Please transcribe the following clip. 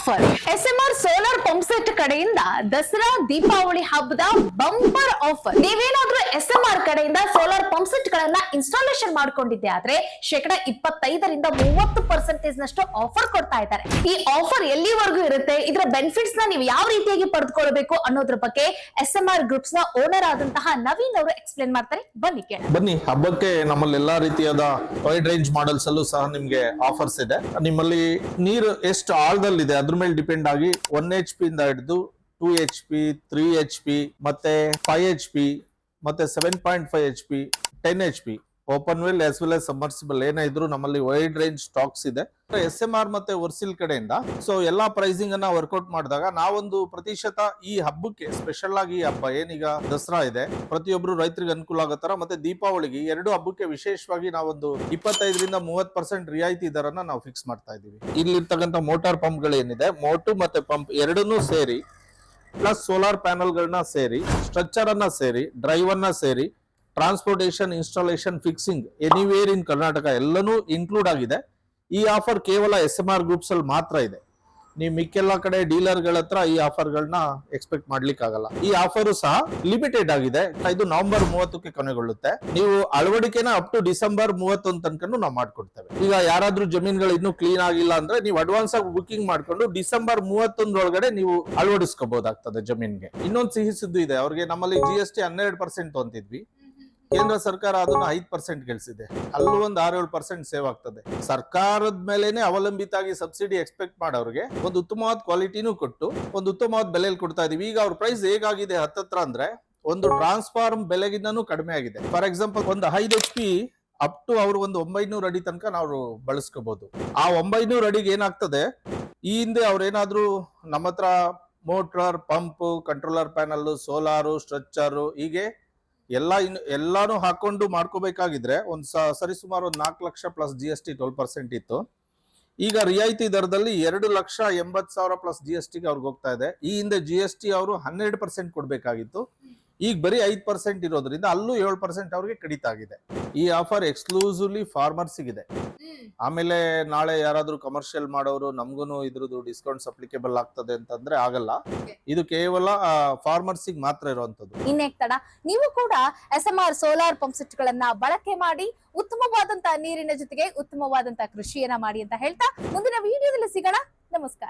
Offer. SMR solar pump set ಕಡೆಯಿಂದ ದಸರಾ ದೀಪಾವಳಿ ಹಬ್ಬದ bumper offer ನೀವೇನಾದ್ರೂ ಎಸ್ಎಂಆರ್ ಕಡೆಯಿಂದ ಸೋಲಾರ್ ಪಂಪ್ ಸೆಟ್ ಗಳನ್ನ ಇನ್ಸ್ಟಾಲೇಷನ್ ಮಾಡ್ಕೊಂಡಿದ್ದೆ. ಆದ್ರೆ ಶೇಕಡ ಇಪ್ಪತ್ತೈದರಿಂದ ಮೂವತ್ತು ಪರ್ಸೆಂಟೇಜ್ ನಷ್ಟು ಆಫರ್ ಕೊಡ್ತಾ ಇದ್ದಾರೆ. ಈ ಆಫರ್ ಎಲ್ಲಿವರೆಗೂ ಇರುತ್ತೆ? ಇದರ ಬೆನಿಫಿಟ್ಸ್ನ ನೀವು ಯಾವ ರೀತಿಯಾಗಿ ಪಡೆದುಕೊಳ್ಬೇಕು ಅನ್ನೋದ್ರ ಬಗ್ಗೆ ಎಸ್ ಎಂ ಆರ್ ಗ್ರೂಪ್ಸ್ನ ಓನರ್ ಆದಂತಹ ನವೀನ್ ಅವರು ಎಕ್ಸ್ಪ್ಲೇನ್ ಮಾಡ್ತಾರೆ. ಬನ್ನಿ ಕೇಳ ಬನ್ನಿ, ಹಬ್ಬಕ್ಕೆ ನಮ್ಮಲ್ಲಿ ಎಲ್ಲಾ ರೀತಿಯಾದ ವೈಡ್ ರೇಂಜ್ ಮಾಡೆಲ್ಸ್ ಅಲ್ಲೂ ಸಹ ನಿಮ್ಗೆ ಆಫರ್ಸ್ ಇದೆ. ನಿಮ್ಮಲ್ಲಿ ನೀರು ಎಷ್ಟು ಆಳದಲ್ಲಿದೆ? ಅದ್ರ ಮೇಲೆ ಡಿಪೆಂಡ್ ಆಗಿ ಒನ್ ಎಚ್ ಪಿ ಇಂದ ಹಿಡಿದು two H P three H P ಮತ್ತೆ ಫೈವ್ ಎಚ್ ಪಿ ಮತ್ತೆ seven point five H P ten H P open well S well S submersible ಏನೇ ಇದ್ರು ನಮ್ಮಲ್ಲಿ ವೈಡ್ ರೇಂಜ್ ಸ್ಟಾಕ್ಸ್ ಇದೆ. ಎಸ್ ಎಂ ಆರ್ ಮತ್ತೆ ವರ್ಸಿಲ್ ಕಡೆಯಿಂದ ಸೊ ಎಲ್ಲಾ ಪ್ರೈಸಿಂಗ್ ಅನ್ನ ವರ್ಕೌಟ್ ಮಾಡಿದಾಗ ನಾವೊಂದು ಪ್ರತಿಶತ ಈ ಹಬ್ಬಕ್ಕೆ ಸ್ಪೆಷಲ್ ಆಗಿ ಈ ಹಬ್ಬ ಏನೀಗ ದಸರಾ ಇದೆ, ಪ್ರತಿಯೊಬ್ರು ರೈತರಿಗೆ ಅನುಕೂಲ ಆಗೋ ತರ ಮತ್ತೆ ದೀಪಾವಳಿಗೆ ಎರಡು ಹಬ್ಬಕ್ಕೆ ವಿಶೇಷವಾಗಿ ನಾವೊಂದು ಇಪ್ಪತ್ತೈದರಿಂದ ಮೂವತ್ ಪರ್ಸೆಂಟ್ ರಿಯಾಯಿತಿ ದರನ್ನ ನಾವು ಫಿಕ್ಸ್ ಮಾಡ್ತಾ ಇದೀವಿ ಇಲ್ಲಿರ್ತಕ್ಕಂಥ ಮೋಟಾರ್ ಪಂಪ್ ಏನಿದೆ ಮೋಟು ಮತ್ತೆ ಪಂಪ್ ಎರಡನ್ನೂ ಸೇರಿ ಪ್ಲಸ್ ಸೋಲಾರ್ ಪ್ಯಾನಲ್ಗಳನ್ನ ಸೇರಿ ಸ್ಟ್ರಕ್ಚರ್ ಅನ್ನ ಸೇರಿ ಡ್ರೈವ್ ಅನ್ನ ಸೇರಿ transportation installation fixing anywhere in Karnataka ಎಲ್ಲನೂ ಇನ್ಕ್ಲೂಡ್ ಆಗಿದೆ. ಈ ಆಫರ್ ಕೇವಲ ಎಸ್ ಎಂ ಆರ್ ಗ್ರೂಪ್ಸ್ ಅಲ್ಲಿ ಮಾತ್ರ ಇದೆ. ನೀವು ಮಿಕ್ಕೆಲ್ಲ ಕಡೆ ಡೀಲರ್ಗಳ ಹತ್ರ ಈ ಆಫರ್ ಗಳನ್ನ ಎಕ್ಸ್ಪೆಕ್ಟ್ ಮಾಡ್ಲಿಕ್ಕೆ ಆಗಲ್ಲ ಈ ಆಫರ್ ಸಹ ಲಿಮಿಟೆಡ್ ಆಗಿದೆ. ಇದು ನವೆಂಬರ್ ಮೂವತ್ತಕ್ಕೆ ಕೊನೆಗೊಳ್ಳುತ್ತೆ. ನೀವು ಅಳವಡಿಕೆನ ಅಪ್ ಟು ಡಿಸೆಂಬರ್ ಮೂವತ್ತೊಂದು ತನಕ ನಾವು ಮಾಡ್ಕೊಡ್ತೇವೆ. ಈಗ ಯಾರಾದ್ರೂ ಜಮೀನುಗಳು ಇನ್ನೂ ಕ್ಲೀನ್ ಆಗಿಲ್ಲ ಅಂದ್ರೆ ನೀವು ಅಡ್ವಾನ್ಸ್ ಆಗಿ ಬುಕಿಂಗ್ ಮಾಡ್ಕೊಂಡು ಡಿಸೆಂಬರ್ ಮೂವತ್ತೊಂದರೊಳಗಡೆ ನೀವು ಅಳವಡಿಸ್ಕೋಬಹುದಾಗ್ತದೆ ಜಮೀನ್ಗೆ. ಇನ್ನೊಂದು ಸಿಹಿ ಸುದ್ದಿ ಇದೆ. ಅವ್ರಿಗೆ ನಮ್ಮಲ್ಲಿ ಜಿ ಎಸ್ ಟಿ ಹನ್ನೆರಡು ಪರ್ಸೆಂಟ್ ಅಂತಿದ್ವಿ ಕೇಂದ್ರ ಸರ್ಕಾರ ಅದನ್ನ ಐದ್ ಪರ್ಸೆಂಟ್ ಗೆಲ್ಸಿದೆ ಅಲ್ಲೂ ಒಂದು ಆರೇಳು ಪರ್ಸೆಂಟ್ ಸೇವ್ ಆಗ್ತದೆ. ಸರ್ಕಾರದ ಮೇಲೆನೆ ಅವಲಂಬಿತ ಆಗಿ ಸಬ್ಸಿಡಿ ಎಕ್ಸ್ಪೆಕ್ಟ್ ಮಾಡೋರಿಗೆ ಒಂದು ಉತ್ತಮವಾದ ಕ್ವಾಲಿಟಿನೂ ಕೊಟ್ಟು, ಒಂದು ಉತ್ತಮವಾದ ಬೆಲೆಯಲ್ಲಿ ಕೊಡ್ತಾ ಇದೀವಿ. ಈಗ ಅವ್ರ ಪ್ರೈಸ್ ಹೇಗಾಗಿದೆ ಹತ್ತತ್ರ ಅಂದ್ರೆ ಒಂದು ಟ್ರಾನ್ಸ್ಫಾರ್ಮ್ ಬೆಲೆಗಿಂತನೂ ಕಡಿಮೆ ಆಗಿದೆ. ಫಾರ್ ಎಕ್ಸಾಂಪಲ್ ಒಂದು ಐದು ಎಚ್ ಪಿ ಅಪ್ ಟು ಅವ್ರು ಒಂದು ಒಂಬೈನೂರು ಅಡಿ ತನಕ ನಾವು ಬಳಸ್ಕೋಬಹುದು ಆ ಒಂಬೈನೂರು ಅಡಿಗೆ ಏನಾಗ್ತದೆ? ಈ ಹಿಂದೆ ಅವ್ರೇನಾದ್ರೂ ನಮ್ಮ ಹತ್ರ motor pump controller panel solar structure ಹೀಗೆ ಎಲ್ಲ ಇನ್ ಎಲ್ಲಾನು ಹಾಕೊಂಡು ಮಾಡ್ಕೋಬೇಕಾಗಿದ್ರೆ ಒಂದು ಸರಿ ಸುಮಾರು ಒಂದು ನಾಲ್ಕು lakh plus G S T twelve percent ಇತ್ತು. ಈಗ ರಿಯಾಯಿತಿ ದರದಲ್ಲಿ ಎರಡು ಲಕ್ಷ ಎಂಬತ್ ಸಾವಿರ ಪ್ಲಸ್ ಜಿ ಎಸ್ ಟಿಗೆ ಅವ್ರಿಗೆ ಹೋಗ್ತಾ ಇದೆ. ಈ ಹಿಂದೆ ಜಿ ಎಸ್ ಟಿ ಅವರು ಹನ್ನೆರಡು ಪರ್ಸೆಂಟ್ ಕೊಡ್ಬೇಕಾಗಿತ್ತು. ಈಗ ಬರೀ ಐದು ಪರ್ಸೆಂಟ್ ಇರೋದ್ರಿಂದ ಅಲ್ಲೂ ಏಳು ಪರ್ಸೆಂಟ್ ಅವ್ರಿಗೆ ಕಡಿತ ಆಗಿದೆ. ಈ ಆಫರ್ ಎಕ್ಸ್ಕ್ಲೂಸಿವ್ಲಿ ಫಾರ್ಮರ್ಸಿಗಿದೆ ಆಮೇಲೆ ನಾಳೆ ಯಾರಾದ್ರೂ ಕಮರ್ಷಿಯಲ್ ಮಾಡೋರು ನಮ್ಗೂ ಇದ್ರದ್ದು ಡಿಸ್ಕೌಂಟ್ಸ್ ಅಪ್ಲಿಕೇಬಲ್ ಆಗ್ತದೆ ಅಂತಂದ್ರೆ ಆಗಲ್ಲ. ಇದು ಕೇವಲ ಫಾರ್ಮರ್ಸಿಗೆ ಮಾತ್ರ ಇರುವಂತದ್ದು ಇನ್ನೇಕ್ ತಡ ನೀವು ಕೂಡ S M R solar pump set ಗಳನ್ನ ಬಳಕೆ ಮಾಡಿ ಉತ್ತಮವಾದಂತಹ ನೀರಿನ ಜೊತೆಗೆ ಉತ್ತಮವಾದಂತಹ ಕೃಷಿಯನ್ನ ಮಾಡಿ ಅಂತ ಹೇಳ್ತಾ ಮುಂದಿನ ವಿಡಿಯೋದಲ್ಲಿ ಸಿಗೋಣ. ನಮಸ್ಕಾರ.